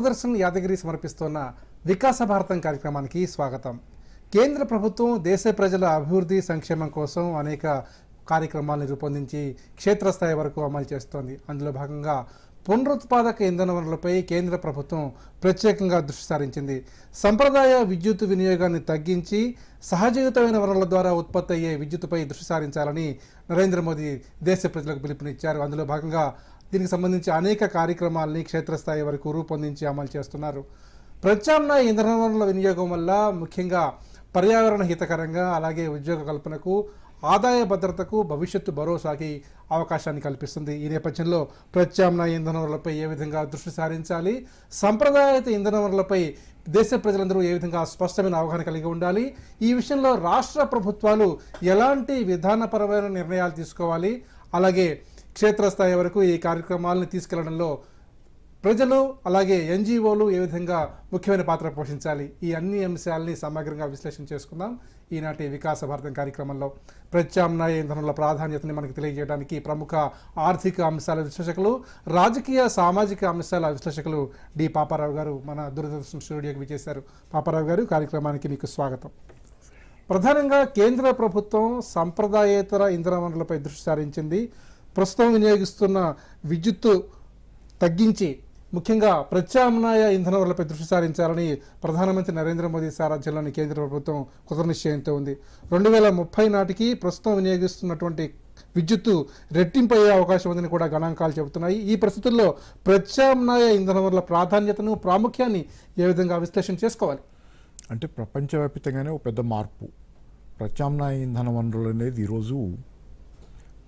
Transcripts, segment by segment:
దూరదర్శన్ యాదగిరి సమర్పిస్తున్న వికాస భారతం కార్యక్రమానికి స్వాగతం. కేంద్ర ప్రభుత్వం దేశ ప్రజల అభివృద్ధి సంక్షేమం కోసం అనేక కార్యక్రమాలను రూపొందించి క్షేత్రస్థాయి వరకు అమలు చేస్తోంది. అందులో భాగంగా పునరుత్పాదక ఇంధన వనరులపై కేంద్ర ప్రభుత్వం ప్రత్యేకంగా దృష్టి సారించింది. సంప్రదాయ విద్యుత్ వినియోగాన్ని తగ్గించి సహజయుతమైన వనరుల ద్వారా ఉత్పత్తి అయ్యే విద్యుత్తుపై దృష్టి సారించాలని నరేంద్ర మోదీ దేశ ప్రజలకు పిలుపునిచ్చారు. అందులో భాగంగా దీనికి సంబంధించి అనేక కార్యక్రమాలని క్షేత్రస్థాయి వరకు రూపొందించి అమలు చేస్తున్నారు. ప్రత్యామ్నాయ ఇంధన వనరుల వినియోగం వల్ల ముఖ్యంగా పర్యావరణ హితకరంగా అలాగే ఉద్యోగ కల్పనకు ఆదాయ భద్రతకు భవిష్యత్తు భరోసాకి అవకాశాన్ని కల్పిస్తుంది. ఈ నేపథ్యంలో ప్రత్యామ్నాయ ఇంధన వనరులపై ఏ విధంగా దృష్టి సారించాలి? సంప్రదాయత ఇంధన వనరులపై దేశ ప్రజలందరూ ఏ విధంగా స్పష్టమైన అవగాహన కలిగి ఉండాలి? ఈ విషయంలో రాష్ట్ర ప్రభుత్వాలు ఎలాంటి విధానపరమైన నిర్ణయాలు తీసుకోవాలి? అలాగే క్షేత్రస్థాయి వరకు ఈ కార్యక్రమాలను తీసుకెళ్ళడంలో ప్రజలు అలాగే ఎన్జిఓలు ఏ విధంగా ముఖ్యమైన పాత్ర పోషించాలి? ఈ అన్ని అంశాలని సమగ్రంగా విశ్లేషణ చేసుకుందాం. ఈనాటి వికాస భారతం కార్యక్రమంలో ప్రత్యామ్నాయ ఇంధనాల ప్రాధాన్యతని మనకు తెలియజేయడానికి ప్రముఖ ఆర్థిక అంశాల విశ్లేషకులు రాజకీయ సామాజిక అంశాల విశ్లేషకులు డి. పాపారావు గారు మన దూరదర్శన్ స్టూడియోకి విచ్చేశారు. పాపారావు గారు కార్యక్రమానికి మీకు స్వాగతం. ప్రధానంగా కేంద్ర ప్రభుత్వం సంప్రదాయేతర ఇంధన వనరులపై దృష్టి సారించింది. ప్రస్తుతం వినియోగిస్తున్న విద్యుత్తు తగ్గించి ముఖ్యంగా ప్రత్యామ్నాయ ఇంధన వనరులపై దృష్టి సారించాలని ప్రధానమంత్రి నరేంద్ర మోదీ సారథ్యంలోని కేంద్ర ప్రభుత్వం కృత నిశ్చయంతో ఉంది. రెండు వేల ముప్పై నాటికి ప్రస్తుతం వినియోగిస్తున్నటువంటి విద్యుత్తు రెట్టింపు అయ్యే అవకాశం ఉందని కూడా గణాంకాలు చెబుతున్నాయి. ఈ పరిస్థితుల్లో ప్రత్యామ్నాయ ఇంధన వనరుల ప్రాధాన్యతను ప్రాముఖ్యాన్ని ఏ విధంగా విశ్లేషణ చేసుకోవాలి? అంటే ప్రపంచవ్యాప్తంగానే ఒక పెద్ద మార్పు. ప్రత్యామ్నాయ ఇంధన వనరులు అనేది ఈరోజు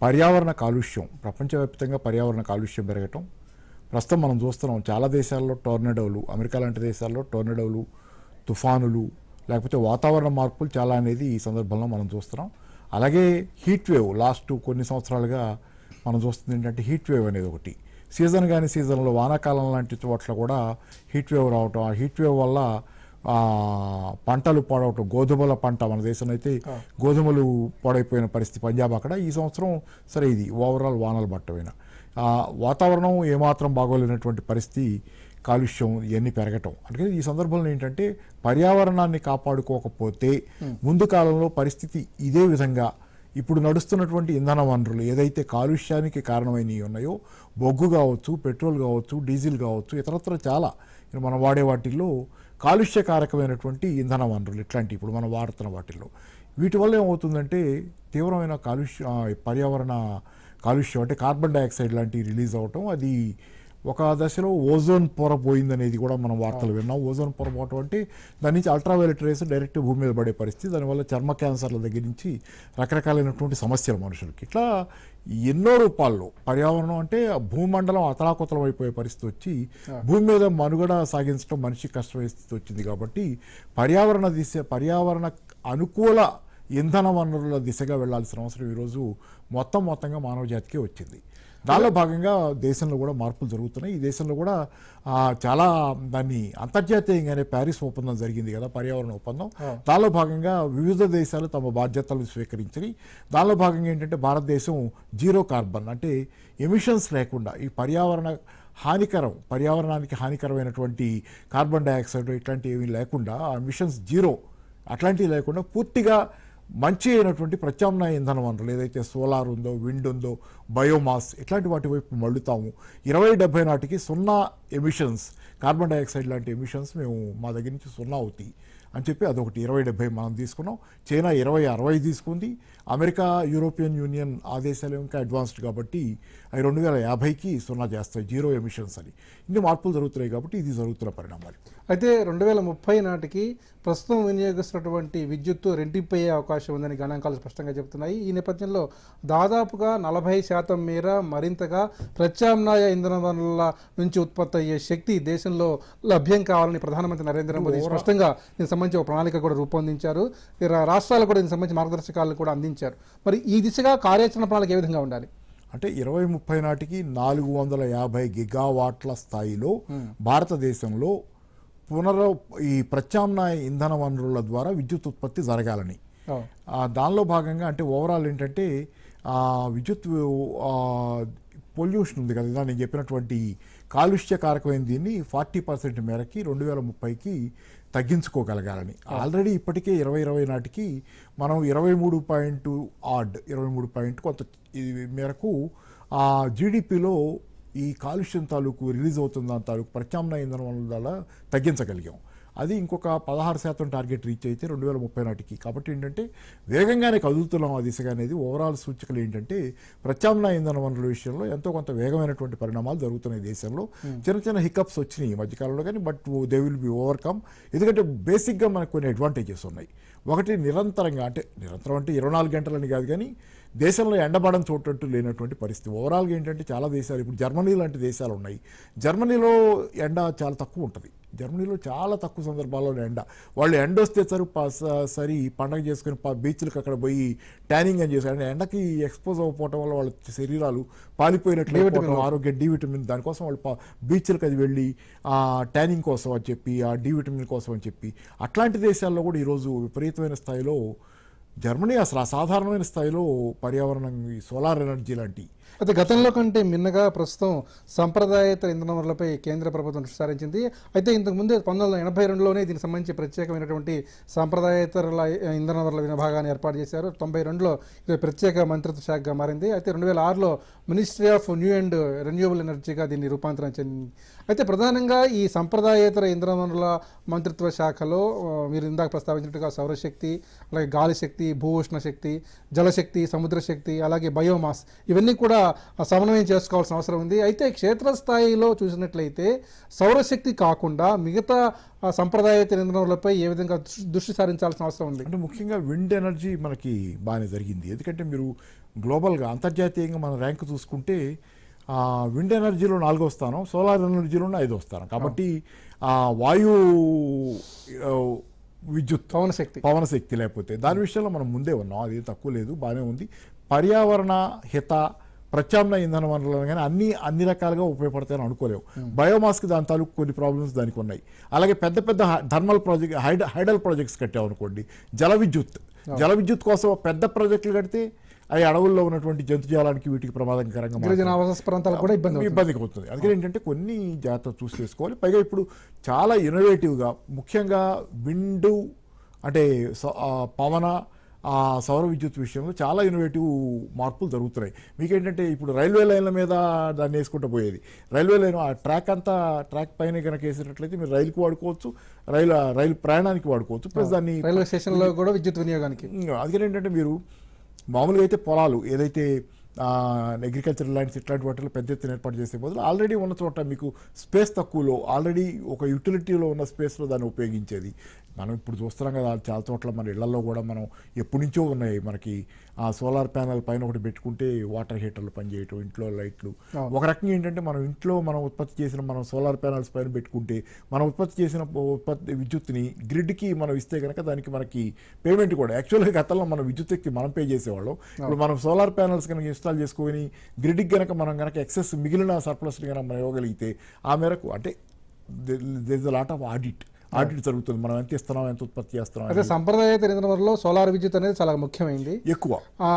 పర్యావరణ కాలుష్యం ప్రపంచవ్యాప్తంగా పర్యావరణ కాలుష్యం పెరగటం. ప్రస్తుతం మనం చూస్తున్నాం చాలా దేశాల్లో టోర్నడోలు అమెరికా లాంటి దేశాల్లో టోర్నడోలు తుఫానులు లేకపోతే వాతావరణ మార్పులు చాలా అనేది ఈ సందర్భంలో మనం చూస్తున్నాం. అలాగే హీట్ వేవ్ లాస్ట్ కొన్ని సంవత్సరాలుగా మనం చూస్తుంది ఏంటంటే హీట్ వేవ్ అనేది ఒకటి. సీజన్ కానీ సీజన్లో వానాకాలం లాంటి చోట్ల కూడా హీట్ వేవ్ రావటం ఆ హీట్ వేవ్ వల్ల పంటలు పాడవటం గోధుమల పంట మన దేశంలో అయితే గోధుమలు పాడైపోయిన పరిస్థితి పంజాబ్ అక్కడ. ఈ సంవత్సరం సరే ఇది ఓవరాల్ వానలు పట్టమైన వాతావరణం ఏమాత్రం బాగోలేనటువంటి పరిస్థితి కాలుష్యం ఇవన్నీ పెరగటం. అంటే ఈ సందర్భంలో ఏంటంటే పర్యావరణాన్ని కాపాడుకోకపోతే ముందు కాలంలో పరిస్థితి ఇదే విధంగా ఇప్పుడు నడుస్తున్నటువంటి ఇంధన వనరులు ఏదైతే కాలుష్యానికి కారణమైనవి ఉన్నాయో బొగ్గు కావచ్చు పెట్రోల్ కావచ్చు డీజిల్ కావచ్చు ఇతరత్ర చాలా. మనం వాడే వాటిల్లో కాలుష్యకారకమైనటువంటి ఇంధన వనరులు ఇట్లాంటి ఇప్పుడు మనం వాడుతున్న వాటిల్లో. వీటి వల్ల ఏమవుతుందంటే తీవ్రమైన కాలుష్య పర్యావరణ కాలుష్యం అంటే కార్బన్ డైఆక్సైడ్ లాంటివి రిలీజ్ అవటం అది ఒక దశలో ఓజోన్ పొర పోయిందనేది కూడా మనం వార్తలు విన్నాం. ఓజోన్ పొర పోవటం అంటే దాని నుంచి అల్ట్రావైలెట్ రేస్ డైరెక్ట్ భూమి మీద పడే పరిస్థితి. దానివల్ల చర్మ క్యాన్సర్ల దగ్గర నుంచి రకరకాలైనటువంటి సమస్యలు మనుషులకి. ఇట్లా ఎన్నో రూపాల్లో. పర్యావరణం అంటే భూమండలం అతలాకుతలం అయిపోయే పరిస్థితి వచ్చి భూమి మీద మనుగడ సాగించడం మనిషికి కష్టమయ్యే స్థితి వచ్చింది కాబట్టి పర్యావరణ దిశ పర్యావరణ అనుకూల ఇంధన వనరుల దిశగా వెళ్ళాల్సిన అవసరం ఈరోజు మొత్తం మొత్తంగా మానవ జాతికే వచ్చింది. దానిలో భాగంగా దేశంలో కూడా మార్పులు జరుగుతున్నాయి. ఈ దేశంలో కూడా చాలా దాన్ని అంతర్జాతీయంగానే ప్యారిస్ ఒప్పందం జరిగింది కదా పర్యావరణ ఒప్పందం. దానిలో భాగంగా వివిధ దేశాలు తమ బాధ్యతలు స్వీకరించాయి దానిలో భాగంగా ఏంటంటే భారతదేశం జీరో కార్బన్ అంటే ఎమిషన్స్ లేకుండా ఈ పర్యావరణ హానికరం పర్యావరణానికి హానికరమైనటువంటి కార్బన్ డైఆక్సైడ్ ఇట్లాంటివి ఏమీ లేకుండా ఆ ఎమిషన్స్ జీరో అట్లాంటివి లేకుండా పూర్తిగా మంచి అయినటువంటి ప్రత్యామ్నాయ ఇంధన వనరులు ఏదైతే సోలార్ ఉందో విండ్ ఉందో బయోమాస్ ఇట్లాంటి వాటి వైపు మళ్ళుతాము. ఇరవై డెబ్బై నాటికి సున్నా ఎమిషన్స్ కార్బన్ డైఆక్సైడ్ లాంటి ఎమిషన్స్ మేము మా దగ్గర నుంచి సున్నా అవుతాయి అని చెప్పి అదొకటి. ఇరవై డెబ్బై మనం తీసుకున్నాం. చైనా ఇరవై అరవై తీసుకుంది. అమెరికా యూరోపియన్ యూనియన్ ఆ దేశాలు ఇంకా అడ్వాన్స్డ్ కాబట్టి అవి రెండు వేల యాభైకి సున్నా చేస్తాయి. జీరో ఎమిషన్స్ అని. ఇన్ని మార్పులు జరుగుతున్నాయి కాబట్టి ఇది జరుగుతున్న పరిణామాలు. అయితే రెండు వేల ముప్పై నాటికి ప్రస్తుతం వినియోగిస్తున్నటువంటి విద్యుత్తు రెండింపు అయ్యే అవకాశం ఉందని గణాంకాలు స్పష్టంగా చెబుతున్నాయి. ఈ నేపథ్యంలో దాదాపుగా నలభై శాతం మేర మరింతగా ప్రత్యామ్నాయ ఇంధన వనరుల నుంచి ఉత్పత్తి అయ్యే శక్తి దేశంలో లభ్యం కావాలని ప్రధానమంత్రి నరేంద్ర మోదీ స్పష్టంగా దీనికి సంబంధించి ఒక ప్రణాళిక కూడా రూపొందించారు. రాష్ట్రాలు కూడా దీనికి సంబంధించి మార్గదర్శకాలను కూడా అందించారు. మరి ఈ దిశగా కార్యాచరణ ప్రణాళిక ఏ విధంగా ఉండాలి? అంటే ఇరవై ముప్పై నాటికి నాలుగు వందల యాభై గిగావాట్ల స్థాయిలో భారతదేశంలో పునర ఈ ప్రత్యామ్నాయ ఇంధన వనరుల ద్వారా విద్యుత్ ఉత్పత్తి జరగాలని. దానిలో భాగంగా అంటే ఓవరాల్ ఏంటంటే విద్యుత్ పొల్యూషన్ ఉంది కదా నేను చెప్పినటువంటి కాలుష్యకారకమైన దీన్ని ఫార్టీ పర్సెంట్ మేరకి రెండు వేల ముప్పైకి తగ్గించుకోగలగాలని. ఆల్రెడీ ఇప్పటికే ఇరవై ఇరవై నాటికి మనం ఇరవై మూడు పాయింట్ ఆడ్ ఇరవై మూడు పాయింట్ కొంత ఈ మేరకు ఆ జీడిపిలో ఈ కాలుష్యం తాలూకు రిలీజ్ అవుతున్న దాని తాలూకు ప్రత్యామ్నాయ ఇంధనం వల్ల తగ్గించగలిగాం. అది ఇంకొక పదహారు శాతం టార్గెట్ రీచ్ అయితే రెండు వేల ముప్పై నాటికి. కాబట్టి ఏంటంటే వేగంగానే కదులుతున్నాం ఆ దిశగా అనేది ఓవరాల్ సూచికలు ఏంటంటే ప్రత్యామ్నాయ ఇంధన వనరుల విషయంలో ఎంతో కొంత వేగమైనటువంటి పరిణామాలు జరుగుతున్నాయి దేశంలో. చిన్న చిన్న హికప్స్ వచ్చినాయి ఈ మధ్యకాలంలో కానీ but they will be overcome ఎందుకంటే బేసిక్గా మనకు కొన్ని అడ్వాంటేజెస్ ఉన్నాయి. ఒకటి నిరంతరంగా అంటే నిరంతరం అంటే ఇరవై నాలుగు గంటలని కాదు కానీ దేశంలో ఎండబడని చోటట్టు లేనటువంటి పరిస్థితి. ఓవరాల్గా ఏంటంటే చాలా దేశాలు ఇప్పుడు జర్మనీ లాంటి దేశాలు ఉన్నాయి. జర్మనీలో ఎండ చాలా తక్కువ ఉంటుంది. జర్మనీలో చాలా తక్కువ సందర్భాల్లో ఎండ. వాళ్ళు ఎండ వస్తే సరి సరి పండగ చేసుకుని బీచ్లకు అక్కడ పోయి ట్యానింగ్ అని చేశారు ఎండకి ఎక్స్పోజ్ అవ్వకపోవడం వల్ల వాళ్ళ శరీరాలు పాలిపోయినట్లు ఆరోగ్య డి విటమిన్ దానికోసం వాళ్ళు బీచ్లకు అది వెళ్ళి ఆ ట్యానింగ్ కోసం అని చెప్పి ఆ డి విటమిన్ కోసం అని చెప్పి అట్లాంటి దేశాల్లో కూడా ఈరోజు విపరీతమైన స్థాయిలో జర్మనీ అసలు అసాధారణమైన స్థాయిలో పర్యావరణం ఈ సోలార్ ఎనర్జీ లాంటి అయితే గతంలో కంటే మిన్నగా ప్రస్తుతం సంప్రదాయేతర ఇంధన వనరులపై కేంద్ర ప్రభుత్వం దృష్టి సారించింది. అయితే ఇంతకుముందే పంతొమ్మిది వందల ఎనభై రెండులోనే దీనికి సంబంధించి ప్రత్యేకమైనటువంటి సాంప్రదాయేతర ఇంధన వనరుల విభాగాన్ని ఏర్పాటు చేశారు. తొంభై రెండులో ఇది ప్రత్యేక మంత్రిత్వ శాఖగా మారింది. అయితే రెండు వేల ఆరులో ministry of new and renewable ఎనర్జీగా దీన్ని రూపాంతరం చెందింది. అయితే ప్రధానంగా ఈ సంప్రదాయేతర ఇంధన వనరుల మంత్రిత్వ శాఖలో మీరు ఇందాక ప్రస్తావించినట్టుగా సౌరశక్తి అలాగే గాలి శక్తి భూ ఉష్ణ శక్తి జలశక్తి సముద్ర శక్తి అలాగే బయోమాస్ ఇవన్నీ కూడా ఆ, సమన్వయం చేసుకోవాల్సిన అవసరం ఉంది. అయితే క్షేత్రస్థాయిలో చూసినట్లయితే సౌరశక్తి కాకుండా మిగతా ఆ, సంప్రదాయేతర ఇంధనాలపై ఏ విధంగా దృష్టి- సారించాల్సిన అవసరం ఉంది? అంటే ముఖ్యంగా విండ్ ఎనర్జీ మనకి బాగానే జరిగింది. ఎందుకంటే మీరు గ్లోబల్గా అంతర్జాతీయంగా మన ర్యాంక్ చూసుకుంటే విండ్ ఎనర్జీలో నాలుగో స్థానం సోలార్ ఎనర్జీలోనే ఐదో స్థానం. కాబట్టి ఆ, వాయు విద్యుత్ పవన శక్తి పవన శక్తి లేకపోతే దాని విషయంలో మనం ముందే ఉన్నాం. అది తక్కువ లేదు బాగానే ఉంది. పర్యావరణ హిత ప్రత్యామ్నాయ ఇంధన వనరులను కానీ అన్ని అన్ని రకాలుగా ఉపయోగపడతాయని అనుకోలేవు. బయోమాస్కి దాని తాలూకు కొన్ని ప్రాబ్లమ్స్ దానికి ఉన్నాయి. అలాగే పెద్ద పెద్ద థర్మల్ ప్రాజెక్ట్ హైడ్ హైడల్ ప్రాజెక్ట్స్ కట్టామనుకోండి జల విద్యుత్. జల విద్యుత్ కోసం పెద్ద ప్రాజెక్టులు కడితే అవి అడవుల్లో ఉన్నటువంటి జంతుజాలానికి వీటికి ప్రమాదకరంగా ప్రాంతాలకు కూడా ఇబ్బంది అవుతుంది. ఇబ్బందికి అవుతుంది. అందుకని ఏంటంటే కొన్ని జాగ్రత్తలు చూసి చేసుకోవాలి పైగా ఇప్పుడు చాలా ఇన్నోవేటివ్గా ముఖ్యంగా విండు అంటే పవన ఆ సౌర విద్యుత్ విషయంలో చాలా ఇన్నోవేటివ్ మార్పులు జరుగుతున్నాయి. మీకేంటంటే ఇప్పుడు రైల్వే లైన్ల మీద దాన్ని వేసుకుంటూ పోయేది. రైల్వే లైన్ ఆ ట్రాక్ అంతా ట్రాక్ పైన కనుక వేసినట్లయితే మీరు రైలుకి వాడుకోవచ్చు రైలు రైలు ప్రయాణానికి వాడుకోవచ్చు ప్లస్ దాన్ని రైల్వే స్టేషన్లో కూడా విద్యుత్ వినియోగానికి. అందుకని ఏంటంటే మీరు మామూలుగా అయితే పొలాలు ఏదైతే అగ్రికల్చర్ ల్యాండ్స్ ఇట్లాంటి వాటిలో పెద్ద ఎత్తున ఏర్పాటు చేసే బదులు ఆల్రెడీ ఉన్న చోట మీకు స్పేస్ తక్కువలో ఆల్రెడీ ఒక యూటిలిటీలో ఉన్న స్పేస్లో దాన్ని ఉపయోగించేది. మనం ఇప్పుడు చూస్తున్నాం కదా చాలా చోట్ల మన ఇళ్ళలో కూడా మనం ఎప్పటి నుంచో ఉన్నాయి మనకి ఆ సోలార్ ప్యానల్ పైన ఒకటి పెట్టుకుంటే వాటర్ హీటర్లు పనిచేయటం ఇంట్లో లైట్లు. ఒక రకంగా ఏంటంటే మనం ఇంట్లో మనం ఉత్పత్తి చేసిన మనం సోలార్ ప్యానల్స్ పైన పెట్టుకుంటే మనం ఉత్పత్తి చేసిన ఉత్పత్తి విద్యుత్తుని గ్రిడ్కి మనం ఇస్తే కనుక దానికి మనకి పేమెంట్ కూడా యాక్చువల్గా గతంలో మనం విద్యుత్తుకి మనం పే చేసేవాళ్ళం ఇప్పుడు మనం సోలార్ ప్యానల్స్ కనుక ఇన్స్టాల్ చేసుకొని గ్రిడ్కి కనుక మనం కనుక ఎక్సెస్ మిగిలిన సర్ప్లస్ కనుక మనం ఇవ్వగలిగితే ఆ మేరకు అంటే there is lot of audit audit జరుగుతుంది. మనం ఎంత ఇస్తున్నాం ఎంత ఉత్పత్తి చేస్తున్నాం అయితే అనేది. సంప్రదాయేతర ఇంధన వనరులో సోలార్ విద్యుత్ అనేది చాలా ముఖ్యమైనది ఎక్కువ.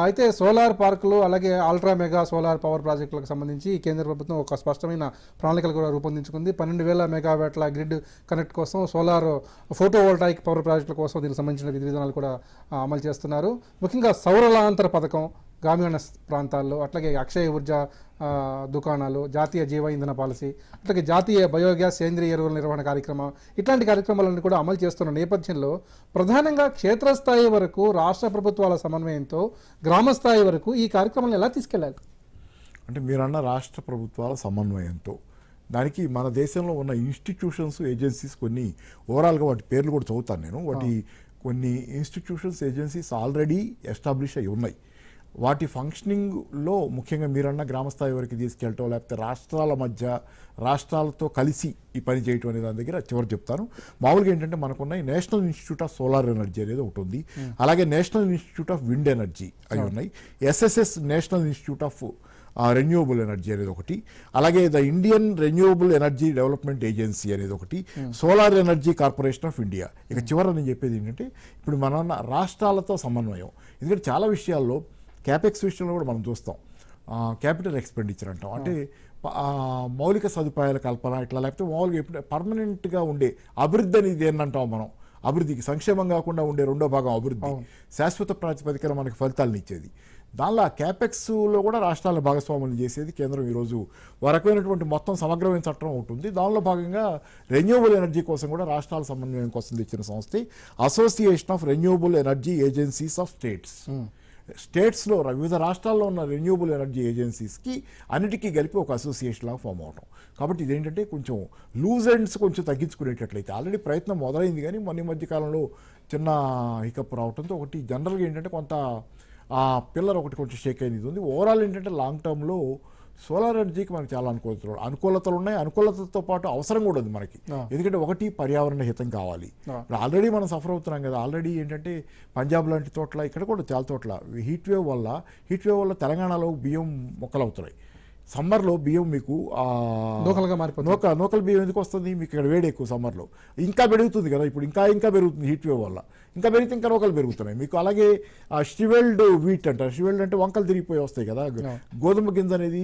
అయితే సోలార్ పార్కులు అలాగే అల్ట్రా మెగా సోలార్ పవర్ ప్రాజెక్టులకు సంబంధించి కేంద్ర ప్రభుత్వం ఒక స్పష్టమైన ప్రణాళికలు కూడా రూపొందించుకుంది. పన్నెండు వేల మెగావాట్ల గ్రిడ్ కనెక్ట్ కోసం సోలార్ ఫోటోవోల్టాయిక్ పవర్ ప్రాజెక్టుల కోసం దీనికి సంబంధించిన విధి విధానాలు కూడా అమలు చేస్తున్నారు. ముఖ్యంగా సౌరలాంతర పథకం గ్రామీణ ప్రాంతాల్లో అట్లాగే అక్షయ ఊర్జా దుకాణాలు జాతీయ జీవ ఇంధన పాలసీ అట్లాగే జాతీయ బయోగ్యాస్ సేంద్రియ ఎరువుల నిర్వహణ కార్యక్రమం ఇట్లాంటి కార్యక్రమాలన్నీ కూడా అమలు చేస్తున్న నేపథ్యంలో ప్రధానంగా క్షేత్రస్థాయి వరకు రాష్ట్ర ప్రభుత్వాల సమన్వయంతో గ్రామ స్థాయి వరకు ఈ కార్యక్రమాలను ఎలా తీసుకెళ్ళాలి? అంటే మీరన్న రాష్ట్ర ప్రభుత్వాల సమన్వయంతో. దానికి మన దేశంలో ఉన్న ఇన్స్టిట్యూషన్స్ ఏజెన్సీస్ కొన్ని ఓవరాల్గా వాటి పేర్లు కూడా చదువుతాను నేను. వాటి కొన్ని ఇన్స్టిట్యూషన్స్ ఏజెన్సీస్ ఆల్రెడీ ఎస్టాబ్లిష్ అయి ఉన్నాయి. వాటి ఫంక్షనింగ్లో ముఖ్యంగా మీరన్న గ్రామస్థాయి వరకు తీసుకెళ్ళటం లేకపోతే రాష్ట్రాల మధ్య రాష్ట్రాలతో కలిసి ఈ పని చేయటం అనే దాని దగ్గర చివరి చెప్తాను. మామూలుగా ఏంటంటే మనకున్న national institute of solar energy అనేది ఒకటి ఉంది. అలాగే national institute of wind energy అవి ఉన్నాయి. SSS national institute of renewable energy అనేది ఒకటి. అలాగే the Indian renewable energy development agency అనేది ఒకటి. Solar energy corporation of India. ఇక చివర నేను చెప్పేది ఏంటంటే ఇప్పుడు మన రాష్ట్రాలతో సమన్వయం. ఎందుకంటే చాలా విషయాల్లో క్యాపెక్స్ విషయంలో కూడా మనం చూస్తాం. క్యాపిటల్ ఎక్స్పెండిచర్ అంటాం. అంటే మౌలిక సదుపాయాల కల్పన ఇట్లా లేకపోతే మామూలుగా ఎప్పుడు పర్మనెంట్గా ఉండే అభివృద్ధి అనేది ఏంటంటాం మనం? అభివృద్ధికి సంక్షేమం కాకుండా ఉండే రెండో భాగం అభివృద్ధి. శాశ్వత ప్రాతిపదికన మనకి ఫలితాలను ఇచ్చేది. దానిలో క్యాపెక్స్లో కూడా రాష్ట్రాల భాగస్వాములు చేసేది కేంద్రం ఈరోజు రకమైనటువంటి మొత్తం సమగ్రమైన చట్టం ఉంటుంది దానిలో భాగంగా రెన్యూవబుల్ ఎనర్జీ కోసం కూడా రాష్ట్రాల సమన్వయం కోసం తెచ్చిన సంస్థే association of renewable energy agencies of states స్టేట్స్లో వివిధ రాష్ట్రాల్లో ఉన్న రెన్యూబుల్ ఎనర్జీ ఏజెన్సీస్కి అన్నిటికీ కలిపి ఒక అసోసియేషన్ లాగా ఫామ్ అవటం. కాబట్టి ఇదేంటంటే కొంచెం లూజ్ ఎండ్స్ కొంచెం తగ్గించుకునేటట్లయితే ఆల్రెడీ ప్రయత్నం మొదలైంది కానీ మొన్న మధ్యకాలంలో మధ్య కాలంలో చిన్న హికప్ రావడంతో ఒకటి జనరల్గా ఏంటంటే కొంత ఆ పిల్లర్ ఒకటి కొంచెం షేక్ అయింది ఉంది. ఓవరాల్ ఏంటంటే లాంగ్ టర్మ్లో సోలార్ ఎనర్జీకి మనకి చాలా అనుకూలతలు అనుకూలతలు ఉన్నాయి. అనుకూలతలతో పాటు అవసరం కూడా ఉంది మనకి. ఎందుకంటే ఒకటి పర్యావరణ హితం కావాలి. ఆల్రెడీ మనం సఫర్ అవుతున్నాం కదా. ఆల్రెడీ ఏంటంటే పంజాబ్ లాంటి చోట్ల ఇక్కడ కూడా చాలా చోట్ల హీట్ వేవ్ వల్ల హీట్ వేవ్ వల్ల తెలంగాణలో బియ్యం మొక్కలు అవుతున్నాయి. సమ్మర్లో బియ్యం మీకు నూకలుగా మారిపోతుంది. నూక నూకల బియ్యం ఎందుకు వస్తుంది? మీకు ఇక్కడ వేడి ఎక్కువ సమ్మర్లో. ఇంకా పెరుగుతుంది కదా ఇప్పుడు ఇంకా ఇంకా పెరుగుతుంది హీట్ వేవ్ వల్ల. ఇంకా పెరిగితే ఇంకా నూకలు పెరుగుతున్నాయి. మీకు అలాగే షివెల్డ్ వీట్ అంటారు. షివెల్డ్ అంటే వంకలు తిరిగిపోయి వస్తాయి కదా. గోధుమ గింజ అనేది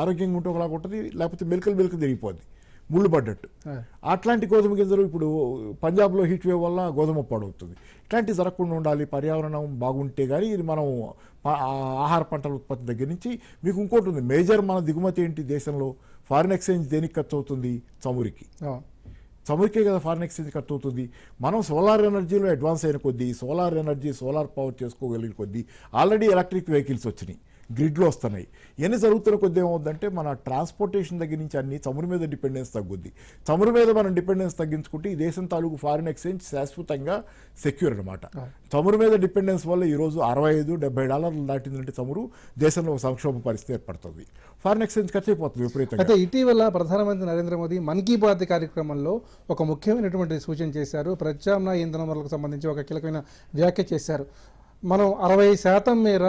ఆరోగ్యంగా ఉంటే ఒకలాగా ఉంటుంది లేకపోతే మెలికలు మెలికలు తిరిగిపోద్ది. ముళ్ళు పడ్డట్టు అట్లాంటి గోధుమ గింజలు ఇప్పుడు పంజాబ్లో హీట్ వేవ్ వల్ల గోధుమ పాడవుతుంది ఇట్లాంటివి జరగకుండా ఉండాలి పర్యావరణం బాగుంటే కానీ ఇది మనం ఆహార పంటల ఉత్పత్తి దగ్గర నుంచి మీకు ఇంకోటి ఉంది. మేజర్ మన దిగుమతి ఏంటి దేశంలో? ఫారిన్ ఎక్స్చేంజ్ దేనికి ఖర్చు అవుతుంది? చమురికి. చమురికే కదా ఫారిన్ ఎక్స్చేంజ్ ఖర్చు అవుతుంది. మనం సోలార్ ఎనర్జీలో అడ్వాన్స్ అయిన కొద్దీ సోలార్ ఎనర్జీ సోలార్ పవర్ చేసుకోగలిగిన కొద్దీ ఆల్రెడీ ఎలక్ట్రిక్ వెహికల్స్ వచ్చినాయి. గ్రిడ్లో వస్తున్నాయి. ఇవన్నీ జరుగుతున్న కొద్దీ ఏమవుతుందంటే మన ట్రాన్స్పోర్టేషన్ దగ్గర నుంచి అన్ని చమురు మీద డిపెండెన్స్ తగ్గుద్ది. చమురు మీద మనం డిపెండెన్స్ తగ్గించుకుంటే ఈ దేశం తాలూకు ఫారిన్ ఎక్స్చేంజ్ శాశ్వతంగా సెక్యూర్ అనమాట చమురు మీద డిపెండెన్స్ వల్ల ఈరోజు అరవై ఐదు డెబ్బై డాలర్లు దాటిందంటే చమురు దేశంలో ఒక సంక్షోభ పరిస్థితి ఏర్పడుతుంది. ఫారిన్ ఎక్స్చేంజ్ ఖర్చు అయిపోతుంది విపరీతంగా. అయితే ఇటీవల ప్రధానమంత్రి నరేంద్ర మోదీ మన్ కీ బాత్ కార్యక్రమంలో ఒక ముఖ్యమైనటువంటి సూచన చేశారు. ప్రత్యామ్నాయ ఇంధన వనరులకు సంబంధించి ఒక కీలకమైన వ్యాఖ్య చేశారు. మనం అరవై శాతం మేర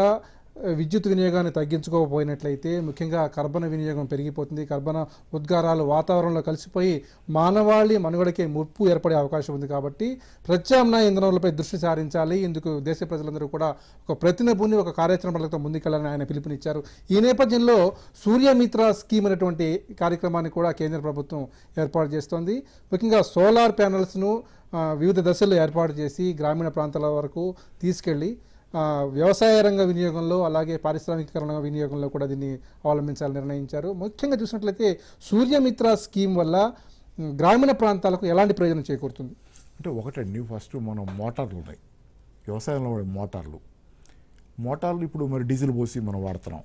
విద్యుత్ వినియోగాన్ని తగ్గించుకోకపోయినట్లయితే ముఖ్యంగా కర్బన వినియోగం పెరిగిపోతుంది. కర్బన ఉద్గారాలు వాతావరణంలో కలిసిపోయి మానవాళి మనుగడకే ముప్పు ఏర్పడే అవకాశం ఉంది కాబట్టి ప్రత్యామ్నాయ ఇంధనాలపై దృష్టి సారించాలి. ఇందుకు దేశ ప్రజలందరూ కూడా ఒక ప్రతినభూని ఒక కార్యాచరణలతో ముందుకెళ్ళాలని ఆయన పిలుపునిచ్చారు. ఈ నేపథ్యంలో సూర్యమిత్ర స్కీమ్ అనేటువంటి కార్యక్రమాన్ని కూడా కేంద్ర ప్రభుత్వం ఏర్పాటు చేస్తోంది. ముఖ్యంగా సోలార్ ప్యానల్స్ను వివిధ దశల్లో ఏర్పాటు చేసి గ్రామీణ ప్రాంతాల వరకు తీసుకెళ్ళి వ్యవసాయ రంగ వినియోగంలో అలాగే పారిశ్రామికీకరణ వినియోగంలో కూడా దీన్ని అవలంబించాలని నిర్ణయించారు. ముఖ్యంగా చూసినట్లయితే సూర్యమిత్ర స్కీమ్ వల్ల గ్రామీణ ప్రాంతాలకు ఎలాంటి ప్రయోజనం చేకూరుతుంది? అంటే ఒకటండి ఫస్ట్ మనం మోటార్లు ఉన్నాయి. వ్యవసాయంలో వాడే మోటార్లు. మోటార్లు ఇప్పుడు మరి డీజిల్ పోసి మనం వాడుతున్నాం.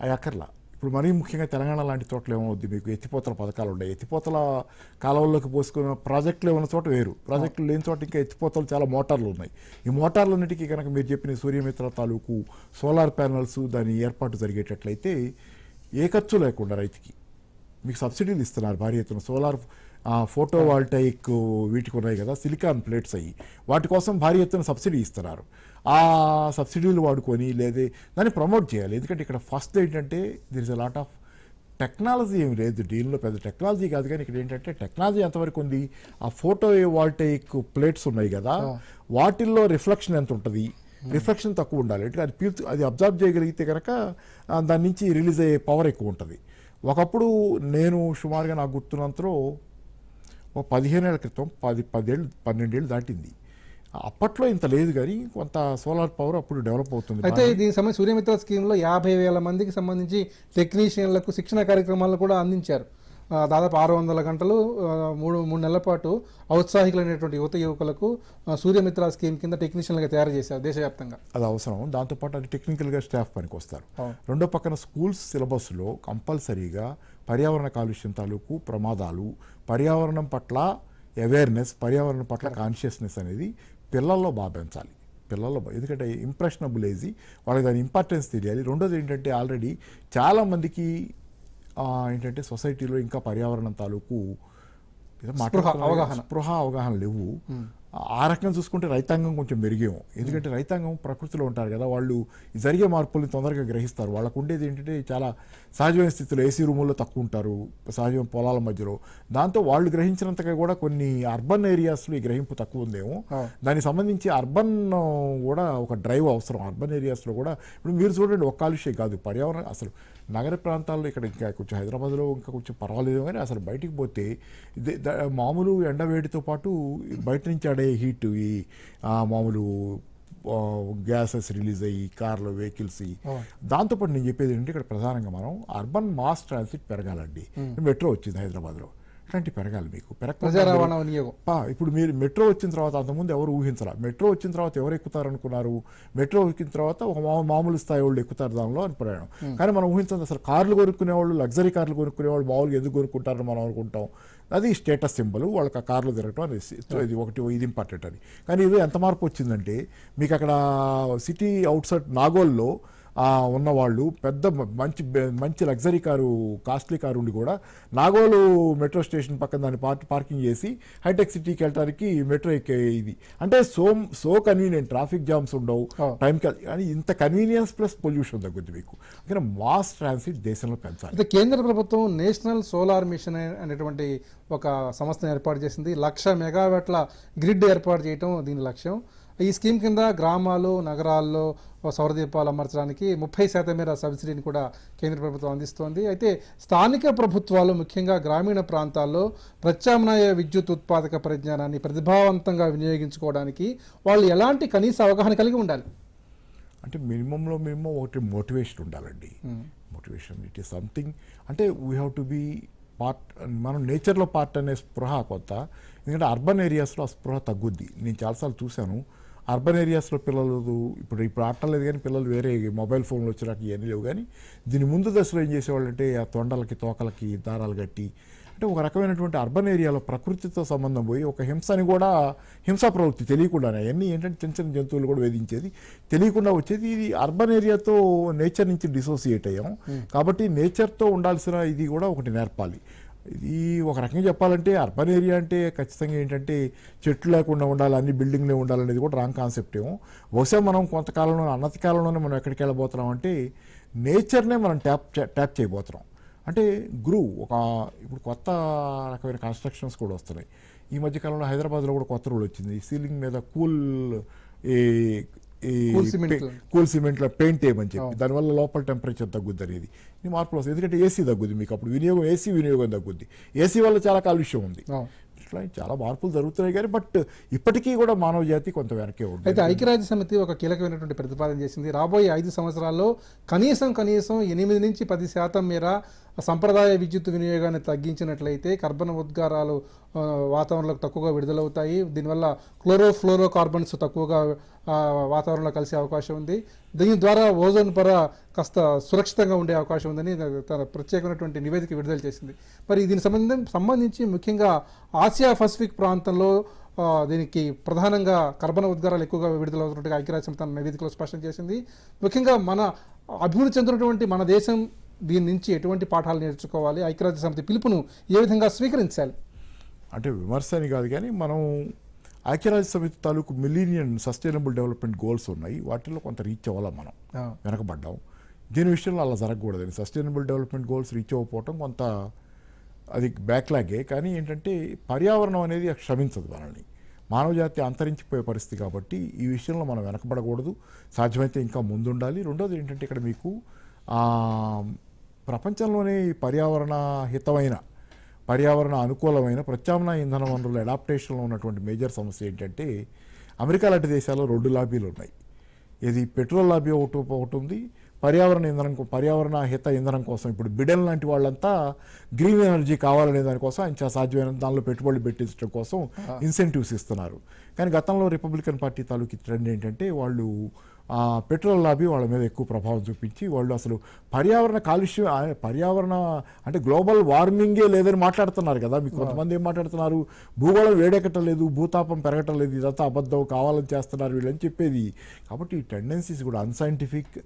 అవి అక్కర్లా. ఇప్పుడు మరీ ముఖ్యంగా తెలంగాణ లాంటి చోట్ల ఏమవుద్ది? మీకు ఎత్తిపోతల పథకాలు ఉన్నాయి. ఎత్తిపోతల కాలువల్లోకి పోసుకున్న ప్రాజెక్టులు ఉన్న చోట వేరు. ప్రాజెక్టులు లేని చోట ఇంకా ఎత్తిపోతలు చాలా మోటార్లు ఉన్నాయి. ఈ మోటార్లన్నిటికీ కనుక మీరు చెప్పిన సూర్యమిత్ర తాలూకు సోలార్ ప్యానల్స్ దాని ఏర్పాటు జరిగేటట్లయితే ఏ ఖర్చు లేకుండా రైతుకి మీకు సబ్సిడీలు ఇస్తున్నారు భారీ ఎత్తున. సోలార్ ఫోటో వాల్టైక్ వీటికి ఉన్నాయి కదా సిలికాన్ ప్లేట్స్ అయ్యి. వాటి కోసం భారీ ఎత్తున సబ్సిడీ ఇస్తున్నారు. ఆ సబ్సిడీలు వాడుకొని లేదే దాన్ని ప్రమోట్ చేయాలి. ఎందుకంటే ఇక్కడ ఫస్ట్ ఏంటంటే there is a lot of technology ఏమి లేదు డీల్లో పెద్ద టెక్నాలజీ కాదు కానీ ఇక్కడ ఏంటంటే టెక్నాలజీ ఎంతవరకు ఉంది? ఆ ఫోటో వాల్టైక్ ప్లేట్స్ ఉన్నాయి కదా వాటిల్లో రిఫ్లెక్షన్ ఎంత ఉంటుంది? రిఫ్లెక్షన్ తక్కువ ఉండాలి. అంటే అది పీల్చు అది అబ్జర్వ్ చేయగలిగితే కనుక దాని నుంచి రిలీజ్ అయ్యే పవర్ ఎక్కువ ఉంటుంది. ఒకప్పుడు నేను సుమారుగా నాకు గుర్తున్నంతలో ఒక పదిహేనేళ్ళ క్రితం పది పదేళ్ళు పన్నెండేళ్ళు దాటింది. అప్పట్లో ఇంత లేదు కానీ కొంత సోలార్ పవర్ అప్పుడు డెవలప్ అవుతుంది అయితే దీనికి సంబంధించి సూర్యమిత్ర స్కీమ్లో యాభై వేల మందికి సంబంధించి టెక్నీషియన్లకు శిక్షణ కార్యక్రమాలను కూడా అందించారు. దాదాపు ఆరు వందల గంటలు మూడు మూడు నెలల పాటు ఔత్సాహికులైనటువంటి యువత యువకులకు సూర్యమిత్ర స్కీమ్ కింద టెక్నీషియన్లుగా తయారు చేశారు దేశవ్యాప్తంగా. అది అవసరం. దాంతోపాటు అది టెక్నికల్గా స్టాఫ్ పనికి వస్తారు. రెండో పక్కన స్కూల్స్ సిలబస్లో కంపల్సరీగా పర్యావరణ కాలుష్యం తాలూకు ప్రమాదాలు పర్యావరణం పట్ల అవేర్నెస్ పర్యావరణం పట్ల కాన్షియస్నెస్ అనేది పిల్లల్లో బాగా పెంచాలి. పిల్లల్లో ఎందుకంటే ఇంప్రెషనబుల్ ఏజీ వాళ్ళకి దాని ఇంపార్టెన్స్ తెలియాలి. రెండోది ఏంటంటే ఆల్రెడీ చాలామందికి ఏంటంటే సొసైటీలో ఇంకా పర్యావరణం తాలూకు అవగాహన. స్పృహ అవగాహన లేవు. ఆ రకంగా చూసుకుంటే రైతాంగం కొంచెం మెరుగేమో. ఎందుకంటే రైతాంగం ప్రకృతిలో ఉంటారు కదా వాళ్ళు జరిగే మార్పుల్ని తొందరగా గ్రహిస్తారు. వాళ్ళకు ఉండేది ఏంటంటే చాలా సహజమైన స్థితిలో ఏసీ రూముల్లో తక్కువ ఉంటారు సహజమైన పొలాల మధ్యలో. దాంతో వాళ్ళు గ్రహించినంతగా కూడా కొన్ని అర్బన్ ఏరియాస్లో ఈ గ్రహింపు తక్కువ ఉందేమో. దానికి సంబంధించి అర్బన్ కూడా ఒక డ్రైవ్ అవసరం. అర్బన్ ఏరియాస్లో కూడా ఇప్పుడు మీరు చూడండి ఒక కాలుష్యం కాదు. పర్యావరణం అసలు నగర ప్రాంతాల్లో ఇక్కడ ఇంకా కొంచెం హైదరాబాద్లో ఇంకా కొంచెం పర్వాలేదు కానీ అసలు బయటికి పోతే మామూలు ఎండవేడితో పాటు బయట నుంచి ఆడే హీట్ ఈ మామూలు గ్యాసెస్ రిలీజ్ అయ్యి కార్లు వెహికల్స్. దాంతోపాటు నేను చెప్పేది ఏంటంటే ఇక్కడ ప్రధానంగా మనం అర్బన్ మాస్ ట్రాన్సిట్ పెరగాలండి. మెట్రో వచ్చింది హైదరాబాద్లో. ఇట్లాంటి పెరగాలి మీకు? ప్రజా పెరగకపోతే రవాణా వినియోగం. పా, ఇప్పుడు మీరు మెట్రో వచ్చిన తర్వాత అంతకుముందు ఎవరు ఊహించరా మెట్రో వచ్చిన తర్వాత ఎవరు ఎక్కుతారు అనుకున్నారు మెట్రో ఎక్కిన తర్వాత ఒక మామూలు స్థాయి వాళ్ళు ఎక్కుతారు దానిలో అని ప్రయాణం. కానీ మనం ఊహించదు అసలు కార్లు కొనుక్కునే వాళ్ళు లగ్జరీ కార్లు కొనుక్కునే వాళ్ళు మామూలుగా ఎందుకు కొనుక్కుంటారని మనం అనుకుంటాం? అది స్టేటస్ సింబల్ వాళ్ళకి ఆ కార్లు తిరగటం సి- ఇది ఒకటి ఇది ఇంపార్టెంట్ అని. కానీ ఇది ఎంత మార్పు వచ్చిందంటే మీకు అక్కడ సిటీ అవుట్ సైడ్ నాగోల్లో ఉన్నవాళ్ళు పెద్ద మంచి మంచి లగ్జరీ కారు కాస్ట్లీ కారు ఉండి కూడా నాగోలు మెట్రో స్టేషన్ పక్కన దాన్ని పార్క్ పార్కింగ్ చేసి హైటెక్ సిటీకి వెళ్ళడానికి మెట్రో ఎక్కే ఇది. అంటే so so convenient traffic jams ఉండవు. టైంకి కానీ ఇంత కన్వీనియన్స్ ప్లస్ పొల్యూషన్ తగ్గుద్ది మీకు. అందుకని మాస్ ట్రాన్సిట్ దేశంలో పెంచాలి. కేంద్ర ప్రభుత్వం నేషనల్ సోలార్ మిషన్ అనేటువంటి ఒక సంస్థను ఏర్పాటు చేసింది. లక్ష మెగావాట్ల గ్రిడ్ ఏర్పాటు చేయడం దీని లక్ష్యం. ఈ స్కీమ్ కింద గ్రామాలు నగరాల్లో సౌర దీపాలు అమర్చడానికి ముప్పై శాతం మేర సబ్సిడీని కూడా కేంద్ర ప్రభుత్వం అందిస్తోంది. అయితే స్థానిక ప్రభుత్వాలు ముఖ్యంగా గ్రామీణ ప్రాంతాల్లో ప్రత్యామ్నాయ విద్యుత్ ఉత్పాదక పరిజ్ఞానాన్ని ప్రతిభావంతంగా వినియోగించుకోవడానికి వాళ్ళు ఎలాంటి కనీస అవగాహన కలిగి ఉండాలి? అంటే మినిమంలో మినిమం ఒకటి మోటివేషన్ ఉండాలండి. Motivation it is something. అంటే we have to be part మనం నేచర్లో పార్ట్ అనే స్పృహ కొత్త ఎందుకంటే అర్బన్ ఏరియాస్లో ఆ స్పృహ తగ్గుద్ది. నేను చాలాసార్లు చూశాను. అర్బన్ ఏరియాస్లో పిల్లలు ఇప్పుడు ఇప్పుడు ఆటలేదు కానీ పిల్లలు వేరే మొబైల్ ఫోన్లు వచ్చినాక ఇవన్నీ లేవు కానీ దీని ముందు దశలో ఏం చేసేవాళ్ళు అంటే ఆ తొండలకి తోకలకి దారాలు కట్టి అంటే ఒక రకమైనటువంటి అర్బన్ ఏరియాలో ప్రకృతితో సంబంధం పోయి ఒక హింసని కూడా హింసా ప్రవృత్తి తెలియకుండానే అవన్నీ ఏంటంటే చిన్న చిన్న జంతువులు కూడా వేధించేది. తెలియకుండా వచ్చేది ఇది అర్బన్ ఏరియాతో నేచర్ నుంచి డిసోసియేట్ అయ్యాం. కాబట్టి నేచర్తో ఉండాల్సిన ఇది కూడా ఒకటి నేర్పాలి. ఇది ఒక రకంగా చెప్పాలంటే అర్బన్ ఏరియా అంటే ఖచ్చితంగా ఏంటంటే చెట్లు లేకుండా ఉండాలి అన్ని బిల్డింగ్లే ఉండాలనేది కూడా రాంగ్ కాన్సెప్ట్. ఏమో బహుశా మనం కొంతకాలంలో అన్నతి కాలంలోనే మనం ఎక్కడికి వెళ్ళబోతున్నాం అంటే నేచర్నే మనం ట్యాప్ చే- ట్యాప్ చేయబోతున్నాం. అంటే గ్రూ ఒక ఇప్పుడు కొత్త రకమైన కన్స్ట్రక్షన్స్ కూడా వస్తున్నాయి. ఈ మధ్య కాలంలో హైదరాబాద్లో కూడా కొత్త రూల్ వచ్చింది. సీలింగ్ మీద కూల్ ఈ ఈ కూల్ సిమెంట్లో పెయింట్ వేయమని చెప్పి. దానివల్ల లోపల టెంపరేచర్ తగ్గుద్ది అనేది. ఈ మార్పులు వస్తాయి ఎందుకంటే ఏసీ తగ్గుద్ది మీకు అప్పుడు. వినియోగం ఏసీ వినియోగం తగ్గుద్ది. ఏసీ వల్ల చాలా కాలుష్యం ఉంది. ఇట్లా చాలా మార్పులు జరుగుతున్నాయి కానీ బట్ ఇప్పటికీ కూడా మానవ జాతి కొంత వెనకే ఉంది. అయితే ఐక్యరాజ్య సమితి ఒక కీలకమైనటువంటి ప్రతిపాదన చేసింది. రాబోయే ఐదు సంవత్సరాల్లో కనీసం కనీసం ఎనిమిది నుంచి పది శాతం మేర సంప్రదాయ విద్యుత్ వినియోగాన్ని తగ్గించినట్లయితే కర్బన ఉద్గారాలు వాతావరణంలో తక్కువగా విడుదలవుతాయి. దీనివల్ల క్లోరో ఫ్లోరో కార్బన్స్ తక్కువగా వాతావరణంలో కలిసే అవకాశం ఉంది. దీని ద్వారా ఓజోన్ పొర కాస్త సురక్షితంగా ఉండే అవకాశం ఉందని తన ప్రత్యేకమైనటువంటి నివేదిక విడుదల చేసింది. మరి దీని సంబంధం సంబంధించి ముఖ్యంగా ఆసియా పసిఫిక్ ప్రాంతంలో దీనికి ప్రధానంగా కర్బన ఉద్గారాలు ఎక్కువగా విడుదలవుతున్నట్టుగా ఐక్యరాజ్యం తన నివేదికలో స్పష్టం చేసింది. ముఖ్యంగా మన అభివృద్ధి చెందినటువంటి మన దేశం దీని నుంచి ఎటువంటి పాఠాలు నేర్చుకోవాలి? ఐక్యరాజ్య సమితి పిలుపును ఏ విధంగా స్వీకరించాలి? అంటే విమర్శ అని కాదు కానీ మనం ఐక్యరాజ్య సమితి తాలూకు మిలీనియన్ సస్టైనబుల్ డెవలప్మెంట్ గోల్స్ ఉన్నాయి. వాటిలో కొంత రీచ్ అవ్వాలి మనం? వెనకబడ్డాం. దీని విషయంలో అలా జరగకూడదు. సస్టైనబుల్ డెవలప్మెంట్ గోల్స్ రీచ్ అవ్వకపోవటం కొంత అది బ్యాక్లాగే. కానీ ఏంటంటే పర్యావరణం అనేది క్షమించదు మనల్ని. మానవజాతి అంతరించిపోయే పరిస్థితి కాబట్టి ఈ విషయంలో మనం వెనకబడకూడదు. సాధ్యమైతే ఇంకా ముందుండాలి. రెండోది ఏంటంటే ఇక్కడ మీకు ప్రపంచంలోనే ఈ పర్యావరణ హితమైన పర్యావరణ అనుకూలమైన ప్రత్యామ్నాయ ఇంధన వనరుల అడాప్టేషన్లో ఉన్నటువంటి మేజర్ సమస్య ఏంటంటే అమెరికా లాంటి దేశాల్లో రెండు లాబీలు ఉన్నాయి. ఇది పెట్రోల్ లాబీ ఒకటి ఒకటి ఉంది పర్యావరణ ఇంధనం పర్యావరణ హిత ఇంధనం కోసం ఇప్పుడు బిడెన్ లాంటి వాళ్ళంతా గ్రీన్ ఎనర్జీ కావాలనే దానికోసం ఆయన సాధ్యమైన దానిలో పెట్టుబడులు పెట్టించడం కోసం ఇన్సెంటివ్స్ ఇస్తున్నారు. కానీ గతంలో రిపబ్లికన్ పార్టీ తాలూకు ట్రెండ్ ఏంటంటే వాళ్ళు పెట్రోల్ లాబీ వాళ్ళ మీద ఎక్కువ ప్రభావం చూపించి వాళ్ళు అసలు పర్యావరణ కాలుష్యం పర్యావరణ అంటే గ్లోబల్ వార్మింగే లేదని మాట్లాడుతున్నారు కదా. మీకు కొంతమంది ఏం మాట్లాడుతున్నారు? భూగోళం వేడెక్కటం లేదు భూతాపం పెరగటం లేదు ఇదంతా అబద్ధం కావాలని చేస్తున్నారు వీళ్ళని చెప్పేది. కాబట్టి ఈ టెండెన్సీస్ కూడా అన్సైంటిఫిక్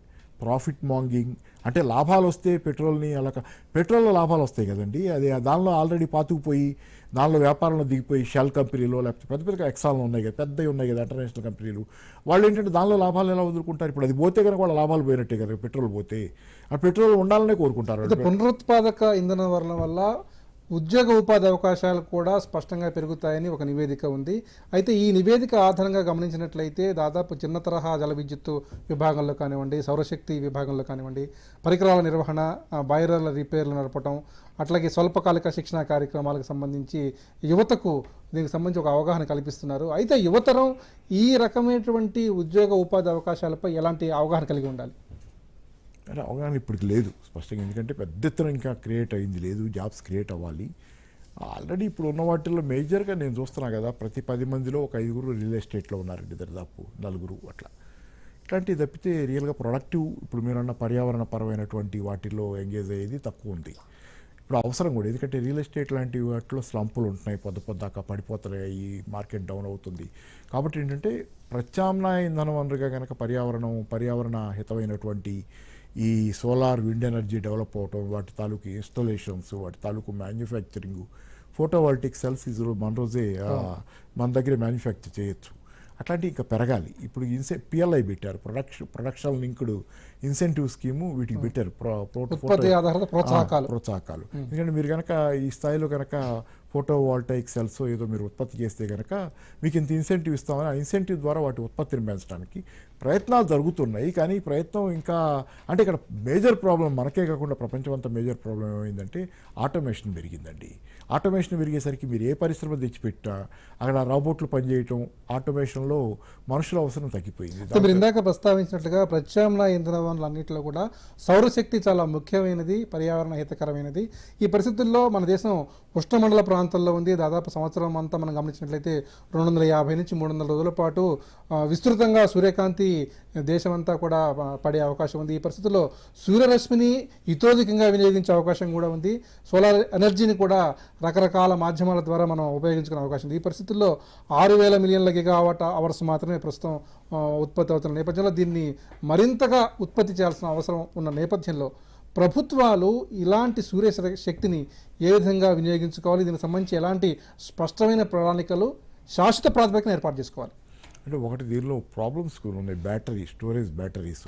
ప్రాఫిట్ మాంగింగ్. అంటే లాభాలు వస్తే పెట్రోల్ని అలా పెట్రోల్ పెట్రోల్లో లాభాలు వస్తాయి కదండి. అది దానిలో ఆల్రెడీ పాతుకుపోయి దానిలో వ్యాపారంలో దిగిపోయి షెల్ కంపెనీలో లేకపోతే పెద్ద పెద్ద ఎక్సాన్లు ఉన్నాయి కదా పెద్దవి ఉన్నాయి కదా ఇంటర్నేషనల్ కంపెనీలు. వాళ్ళు ఏంటంటే దానిలో లాభాలు ఎలా వదులుకుంటారు? ఇప్పుడు అది పోతే కనుక వాళ్ళ లాభాలు పోయినట్టే కదా పెట్రోల్ పోతే. ఆ పెట్రోల్ ఉండాలనే కోరుకుంటారు పునరుత్పాదక ఇంధన వల్ల ఉద్యోగ ఉపాధి అవకాశాలు కూడా స్పష్టంగా పెరుగుతాయని ఒక నివేదిక ఉంది. అయితే ఈ నివేదిక ఆధారంగా గమనించినట్లయితే దాదాపు చిన్న తరహా జల విద్యుత్తు విభాగంలో కానివ్వండి సౌరశక్తి విభాగంలో కానివ్వండి పరికరాల నిర్వహణ బాయిలర్ల రిపేర్లు నడపటం అట్లాగే స్వల్పకాలిక శిక్షణ కార్యక్రమాలకు సంబంధించి యువతకు దీనికి సంబంధించి ఒక అవగాహన కల్పిస్తున్నారు. అయితే యువతరం ఈ రకమైనటువంటి ఉద్యోగ ఉపాధి అవకాశాలపై ఎలాంటి అవగాహన కలిగి ఉండాలి? అంటే అవగాహన ఇప్పటికి లేదు. స్పష్టంగా ఎందుకంటే పెద్ద ఎత్తున ఇంకా క్రియేట్ అయింది లేదు జాబ్స్ క్రియేట్ అవ్వాలి. ఆల్రెడీ ఇప్పుడు ఉన్న వాటిల్లో మేజర్గా నేను చూస్తున్నా కదా ప్రతి పది మందిలో ఒక ఐదుగురు రియల్ ఎస్టేట్లో ఉన్నారండి దరిదాపు నలుగురు అట్లా. ఇట్లాంటివి తప్పితే రియల్గా ప్రొడక్టివ్ ఇప్పుడు మీరన్న పర్యావరణ పరమైనటువంటి వాటిల్లో ఎంగేజ్ అయ్యేది తక్కువ ఉంది. ఇప్పుడు అవసరం కూడా ఎందుకంటే రియల్ ఎస్టేట్ లాంటి వాటిలో స్లంపులు ఉంటున్నాయి పొద్దు పొద్దాక పడిపోతున్నాయి మార్కెట్ డౌన్ అవుతుంది. కాబట్టి ఏంటంటే ప్రత్యామ్నాయ ఇంధన వనరుగా కనుక పర్యావరణం పర్యావరణ హితమైనటువంటి ఈ సోలార్ విండ్ ఎనర్జీ డెవలప్ అవటం వాటి తాలూకు ఇన్స్టాలేషన్స్ వాటి తాలూకు మ్యానుఫ్యాక్చరింగ్ ఫోటోవాల్టిక్ సెల్స్ ఇది మన రోజే మన దగ్గర మ్యానుఫ్యాక్చర్ చేయొచ్చు. అట్లాంటివి ఇంకా పెరగాలి. ఇప్పుడు ఇన్సె పిఎల్ఐ పెట్టారు. Production production linked incentive scheme వీటికి పెట్టారు. ప్రోత్సాహకాలు. ప్రోత్సాహకాలు. ఎందుకంటే మీరు కనుక ఈ స్థాయిలో కనుక ఫోటో వాల్టైక్ సెల్స్ ఏదో మీరు ఉత్పత్తి చేస్తే కనుక మీకు ఇంత ఇన్సెంటివ్ ఇస్తామని ఆ ఇన్సెంటివ్ ద్వారా వాటి ఉత్పత్తిని పెంచడానికి ప్రయత్నాలు జరుగుతున్నాయి కానీ ప్రయత్నం ఇంకా అంటే ఇక్కడ మేజర్ ప్రాబ్లం మనకే కాకుండా ప్రపంచమంతా మేజర్ ప్రాబ్లం ఏమైందంటే ఆటోమేషన్ పెరిగిందండి. ఆటోమేషన్ పెరిగేసరికి మీరు ఏ పరిశ్రమ తెచ్చిపెట్టా అక్కడ రోబోట్లు పనిచేయటం ఆటోమేషన్లో మనుషుల అవసరం తగ్గిపోయింది. మీరు ఇందాక ప్రస్తావించినట్లుగా ప్రత్యామ్నాయ ఇంధన వనరులు అన్నింటిలో కూడా సౌరశక్తి చాలా ముఖ్యమైనది పర్యావరణ హితకరమైనది. ఈ పరిస్థితుల్లో మన దేశం ఉష్ణమండల ప్రాంతంలో ఉంది. దాదాపు సంవత్సరం అంతా మనం గమనించినట్లయితే రెండు వందల యాభై నుంచి మూడు వందల రోజుల పాటు విస్తృతంగా సూర్యకాంతి దేశమంతా కూడా పడే అవకాశం ఉంది. ఈ పరిస్థితుల్లో సూర్యరశ్మిని ఇతోధికంగా వినియోగించే అవకాశం కూడా ఉంది. సోలార్ ఎనర్జీని కూడా రకరకాల మాధ్యమాల ద్వారా మనం ఉపయోగించుకునే అవకాశం ఉంది. ఈ పరిస్థితుల్లో ఆరు వేల మిలియన్ల గిగావాట్ అవర్స్ మాత్రమే ప్రస్తుతం ఉత్పత్తి అవుతున్న నేపథ్యంలో దీన్ని మరింతగా ఉత్పత్తి చేయాల్సిన అవసరం ఉన్న నేపథ్యంలో ప్రభుత్వాలు ఇలాంటి సూర్య శక్తిని ఏ విధంగా వినియోగించుకోవాలి? దీనికి సంబంధించి ఎలాంటి స్పష్టమైన ప్రణాళికలు శాశ్వత ప్రాతిపదికన ఏర్పాటు చేసుకోవాలి. అంటే ఒకటి దీనిలో ప్రాబ్లమ్స్ కూడా ఉన్నాయి బ్యాటరీ స్టోరేజ్ బ్యాటరీస్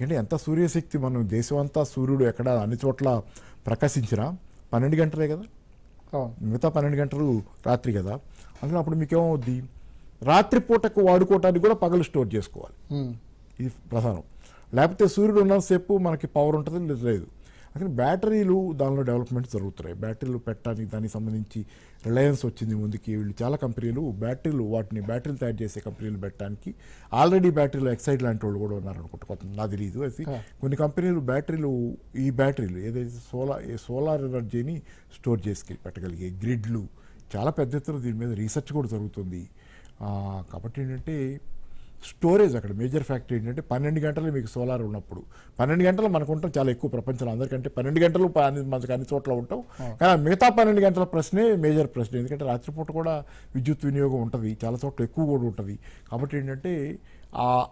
అంటే ఎంత సూర్యశక్తి మనం దేశం అంతా సూర్యుడు ఎక్కడ అన్ని చోట్ల ప్రకాశించినా పన్నెండు గంటలే కదా? మిగతా పన్నెండు గంటలు రాత్రి కదా? అందులో అప్పుడు మీకేమవుద్ది? రాత్రిపూటకు వాడుకోవటానికి కూడా పగలు స్టోర్ చేసుకోవాలి. ఇది ప్రధానం. లేకపోతే సూర్యుడు ఉన్నంతసేపు మనకి పవర్ ఉంటుంది లేదు. అందుకని బ్యాటరీలు దానిలో డెవలప్మెంట్ జరుగుతున్నాయి. బ్యాటరీలు పెట్టడానికి దానికి సంబంధించి రిలయన్స్ వచ్చింది ముందుకి. వీళ్ళు చాలా కంపెనీలు బ్యాటరీలు వాటిని బ్యాటరీలు తయారు చేసే కంపెనీలు పెట్టడానికి ఆల్రెడీ బ్యాటరీలు ఎక్సైడ్ లాంటి వాళ్ళు కూడా ఉన్నారు అనుకుంటా కొంత నాకు తెలియదు అది. కొన్ని కంపెనీలు బ్యాటరీలు ఈ బ్యాటరీలు ఏదైతే సోలార్ సోలార్ ఎనర్జీని స్టోర్ చేసి పెట్టగలిగే గ్రిడ్లు చాలా పెద్ద ఎత్తున దీని మీద రీసెర్చ్ కూడా జరుగుతుంది. కాబట్టి ఏంటంటే స్టోరేజ్ అక్కడ మేజర్ ఫ్యాక్టర్ ఏంటంటే పన్నెండు గంటలు మీకు సోలార్ ఉన్నప్పుడు. పన్నెండు గంటలు మనకు ఉంటాం చాలా ఎక్కువ ప్రపంచంలో. అందరికంటే పన్నెండు గంటలు మనకు అన్ని చోట్ల ఉంటాం. కానీ మిగతా పన్నెండు గంటల ప్రశ్నే మేజర్ ప్రశ్న. ఎందుకంటే రాత్రిపూట కూడా విద్యుత్ వినియోగం ఉంటుంది. చాలా చోట్ల ఎక్కువ కూడా ఉంటుంది. కాబట్టి ఏంటంటే ఆ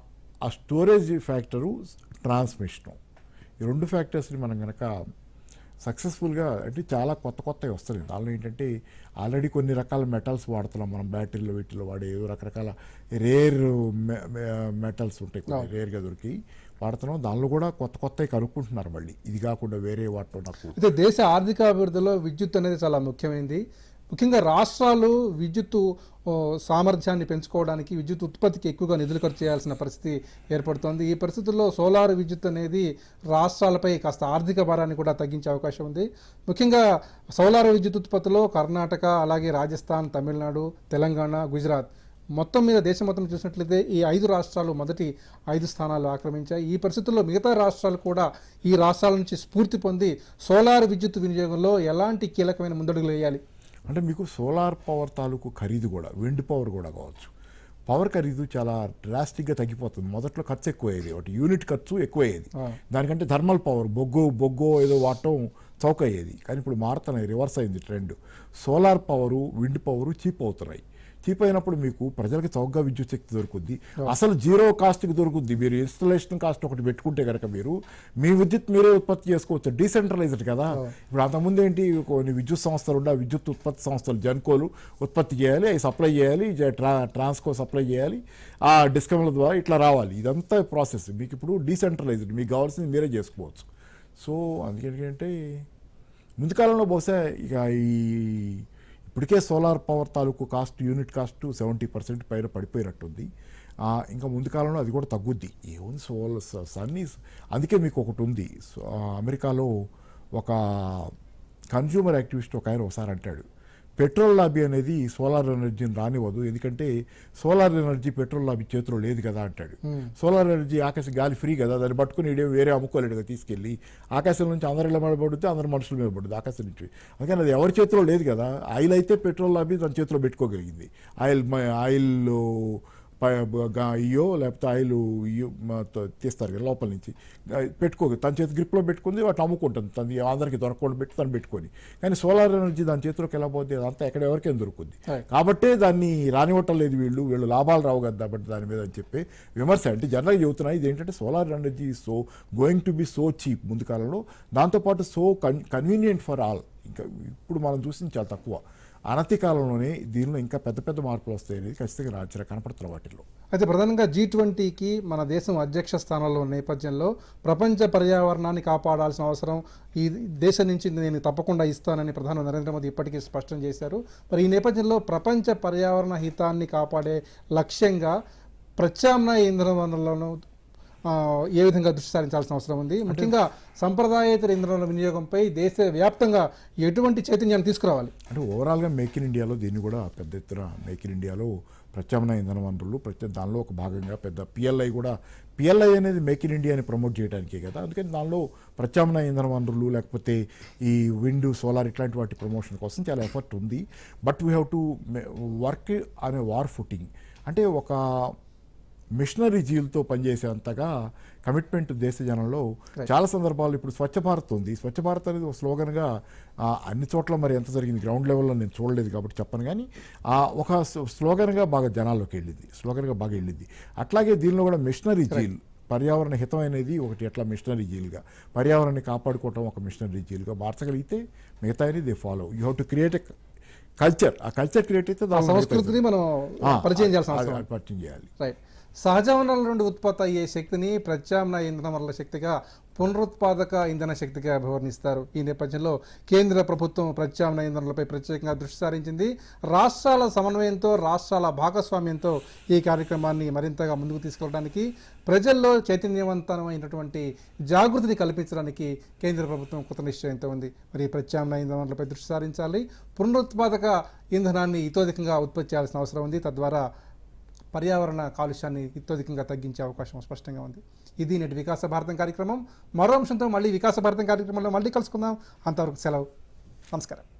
ఆ స్టోరేజ్ ఫ్యాక్టరు ట్రాన్స్మిషను. ఈ రెండు ఫ్యాక్టర్స్ని మనం కనుక సక్సెస్ఫుల్గా అంటే చాలా కొత్త కొత్తవి వస్తున్నాయి. దానిలో ఏంటంటే ఆల్రెడీ కొన్ని రకాల మెటల్స్ వాడుతున్నాం మనం. బ్యాటరీలో వీటిలో వాడే ఏదో రకరకాల రేర్ మెటల్స్ ఉంటాయి కొన్ని రేర్గా దొరికి వాడుతున్నాం. దానిలో కూడా కొత్త కొత్తవి కనుక్కుంటున్నారు మళ్ళీ. ఇది కాకుండా వేరే వాటిలో నాకు అయితే దేశ ఆర్థిక అభివృద్ధిలో విద్యుత్ అనేది చాలా ముఖ్యమైనది ముఖ్యంగా రాష్ట్రాలు విద్యుత్ సామర్థ్యాన్ని పెంచుకోవడానికి విద్యుత్ ఉత్పత్తికి ఎక్కువగా నిధులు ఖర్చు చేయాల్సిన పరిస్థితి ఏర్పడుతోంది. ఈ పరిస్థితుల్లో సోలార్ విద్యుత్ అనేది రాష్ట్రాలపై కాస్త ఆర్థిక భారాన్ని కూడా తగ్గించే అవకాశం ఉంది. ముఖ్యంగా సోలార్ విద్యుత్ ఉత్పత్తిలో కర్ణాటక అలాగే రాజస్థాన్ తమిళనాడు తెలంగాణ గుజరాత్ మొత్తం మీద దేశం మొత్తం చూసినట్లయితే ఈ ఐదు రాష్ట్రాలు మొదటి ఐదు స్థానాలు ఆక్రమించాయి. ఈ పరిస్థితుల్లో మిగతా రాష్ట్రాలు కూడా ఈ రాష్ట్రాల నుంచి స్ఫూర్తి పొంది సోలార్ విద్యుత్ వినియోగంలో ఎలాంటి కీలకమైన ముందడుగులు వేయాలి? అంటే మీకు సోలార్ పవర్ తాలూకు ఖరీదు కూడా విండ్ పవర్ కూడా కావచ్చు. పవర్ ఖరీదు చాలా డ్రాస్టిక్గా తగ్గిపోతుంది. మొదట్లో ఖర్చు ఎక్కువ అయ్యేది ఒకటి యూనిట్ ఖర్చు ఎక్కువ అయ్యేది ఆ. దానికంటే థర్మల్ పవర్ బొగ్గు బొగ్గు ఏదో వాడటం చౌక అయ్యేది కానీ ఇప్పుడు మారుతున్నాయి రివర్స్ అయింది trend. Solar power wind power cheap అవుతున్నాయి. చీప్ అయినప్పుడు మీకు ప్రజలకి చౌకగా విద్యుత్ శక్తి దొరుకుద్ది. అసలు జీరో కాస్ట్కి దొరుకుద్ది. మీరు ఇన్స్టలేషన్ కాస్ట్ ఒకటి పెట్టుకుంటే కనుక మీరు మీ విద్యుత్ మీరే ఉత్పత్తి చేసుకోవచ్చు. డీసెంట్రలైజ్డ్ కదా. ఇప్పుడు అంతకుముందు ఏంటి కొన్ని విద్యుత్ సంస్థలు ఉండే విద్యుత్ ఉత్పత్తి సంస్థలు జన్కోలు ఉత్పత్తి చేయాలి అవి సప్లై చేయాలి ట్రా ట్రాన్స్కో సప్లై చేయాలి ఆ డిస్కమ్ల ద్వారా ఇట్లా రావాలి. ఇదంతా ప్రాసెస్. మీకు ఇప్పుడు డీసెంట్రలైజ్డ్ మీకు కావాల్సింది మీరే చేసుకోవచ్చు. సో అందుకేంటంటే ముందు కాలంలో బహుశా ఇక ఈ ఇప్పటికే సోలార్ పవర్ తాలూకు cost unit cost seventy percent పైన పడిపోయినట్టుంది. ఇంకా ముందు కాలంలో అది కూడా తగ్గుద్ది. ఏముంది సోల్ సన్ అందుకే మీకు ఒకటి ఉంది. అమెరికాలో ఒక కన్జ్యూమర్ యాక్టివిస్ట్ ఒక ఆయన ఒకసారి అంటాడు. పెట్రోల్ లాబీ అనేది సోలార్ ఎనర్జీని రానివ్వదు. ఎందుకంటే సోలార్ ఎనర్జీ పెట్రోల్ లాబీ చేతిలో లేదు కదా అంటాడు. సోలార్ ఎనర్జీ ఆకాశ గాలి ఫ్రీ కదా దాన్ని పట్టుకుని ఈడే వేరే అమ్ముకోలేడుగా తీసుకెళ్ళి. ఆకాశం నుంచి అందరి మీద పడుతుంది అందరి మనుషుల మీద పడుతుంది ఆకాశం నుంచి. అందుకని అది ఎవరి చేతిలో లేదు కదా. ఆయిల్ అయితే పెట్రోల్ లాబీ తన చేతిలో పెట్టుకోగలిగింది. ఆయిల్ ఆయిల్ ఇయ్యో లేకపోతే ఆయిల్ తీస్తారు కదా లోపల నుంచి పెట్టుకో తన చేతి గ్రిప్లో పెట్టుకుంది వాటి అమ్ముకుంటుంది తను అందరికి దొరకకుండా పెట్టి తను పెట్టుకొని కానీ సోలార్ ఎనర్జీ దాని చేతిలోకి ఎలా పోతుంది అదంతా ఎక్కడ ఎవరికేం దొరుకుద్ది Right. కాబట్టే దాన్ని రానివ్వటం లేదు వీళ్ళు వీళ్ళు లాభాలు రావు కదా కాబట్టి దాని మీద అని చెప్పి విమర్శ అంటే జనరల్గా చెబుతున్నాయి ఇది ఏంటంటే solar energy so going to be so cheap ముందు కాలంలో దాంతోపాటు సో కన్ కన్వీనియంట్ ఫర్ ఆల్ ఇంకా ఇప్పుడు మనం చూసింది చాలా తక్కువ అనతి కాలంలోనే దీనిలో ఇంకా పెద్ద పెద్ద మార్పులు వస్తాయి అనేది ఖచ్చితంగా రాజ్యాలు కనపడుతున్న వాటిల్లో. అయితే ప్రధానంగా జీ ట్వంటీకి మన దేశం అధ్యక్ష స్థానంలో ఉన్న నేపథ్యంలో ప్రపంచ పర్యావరణాన్ని కాపాడాల్సిన అవసరం ఈ దేశం నుంచి నేను తప్పకుండా ఇస్తానని ప్రధాని నరేంద్ర మోదీ ఇప్పటికీ స్పష్టం చేశారు. మరి ఈ నేపథ్యంలో ప్రపంచ పర్యావరణ హితాన్ని కాపాడే లక్ష్యంగా ప్రత్యామ్నాయ ఇంధన వనరులను ఏ విధంగా దృష్టి సారించాల్సిన అవసరం ఉంది? ముఖ్యంగా సంప్రదాయేతర ఇంధనాల వినియోగంపై దేశ వ్యాప్తంగా ఎటువంటి చైతన్యాన్ని తీసుకురావాలి? అంటే ఓవరాల్గా మేక్ ఇన్ ఇండియాలో దీన్ని కూడా పెద్ద ఎత్తున మేక్ ఇన్ ఇండియాలో ప్రత్యామ్నాయ ఇంధన వనరులు ప్రత్యేక దానిలో ఒక భాగంగా పెద్ద పిఎల్ఐ కూడా పిఎల్ఐ అనేది మేక్ ఇన్ ఇండియాని ప్రమోట్ చేయడానికే కదా? అందుకని దానిలో ప్రత్యామ్నాయ ఇంధన వనరులు లేకపోతే ఈ విండ్ సోలార్ ఇట్లాంటి వాటి ప్రమోషన్ కోసం చాలా ఎఫర్ట్ ఉంది. But we have to work అనే వార్ ఫుటింగ్ అంటే ఒక మిషనరీ జీలతో పనిచేసేంతగా కమిట్మెంట్ దేశ జనంలో చాలా సందర్భాలు ఇప్పుడు స్వచ్ఛ భారత్ ఉంది. స్వచ్ఛ భారత్ అనేది ఒక స్లోగన్గా అన్ని చోట్ల మరి ఎంత జరిగింది గ్రౌండ్ లెవెల్లో నేను చూడలేదు కాబట్టి చెప్పను కానీ ఆ ఒక స్లోగన్గా బాగా జనాల్లోకి వెళ్ళింది స్లోగన్గా బాగా వెళ్ళింది. అట్లాగే దీనిలో కూడా మిషనరీ జీల్ పర్యావరణ హితం అనేది ఒకటి ఎట్లా మిషనరీ జీల్గా పర్యావరణాన్ని కాపాడుకోవటం ఒక మిషనరీ జీల్గా మార్చగలిగితే మిగతా they follow. You have to create a culture. ఆ కల్చర్ క్రియేట్ అయితే మిగతా- సంస్కృతిని మనం పరిచయం అది పరిచయం చేయాలి. రైట్ సహజ వనరుల నుండి ఉత్పత్తి అయ్యే శక్తిని ప్రత్యామ్నాయ ఇంధన వనరుల శక్తిగా పునరుత్పాదక ఇంధన శక్తిగా అభివర్ణిస్తారు. ఈ నేపథ్యంలో కేంద్ర ప్రభుత్వం ప్రత్యామ్నాయ ఇంధనాలపై ప్రత్యేకంగా దృష్టి సారించింది. రాష్ట్రాల సమన్వయంతో రాష్ట్రాల భాగస్వామ్యంతో ఈ కార్యక్రమాన్ని మరింతగా ముందుకు తీసుకెళ్ళడానికి ప్రజల్లో చైతన్యవంతమైనటువంటి జాగృతిని కల్పించడానికి కేంద్ర ప్రభుత్వం కృత నిశ్చయంతో ఉంది. మరి ప్రత్యామ్నాయ ఇంధనాలపై దృష్టి సారించాలి. పునరుత్పాదక ఇంధనాన్ని ఇతోధికంగా ఉత్పత్తి చేయాల్సిన అవసరం ఉంది. తద్వారా పర్యావరణ కాలుష్యాన్ని ఇత్యధికంగా తగ్గించే అవకాశం స్పష్టంగా ఉంది. ఇది నేటి వికాస భారతం కార్యక్రమం. మరో అంశంతో మళ్ళీ వికాస భారతం కార్యక్రమంలో మళ్ళీ కలుసుకుందాం. అంతవరకు సెలవు. నమస్కారం.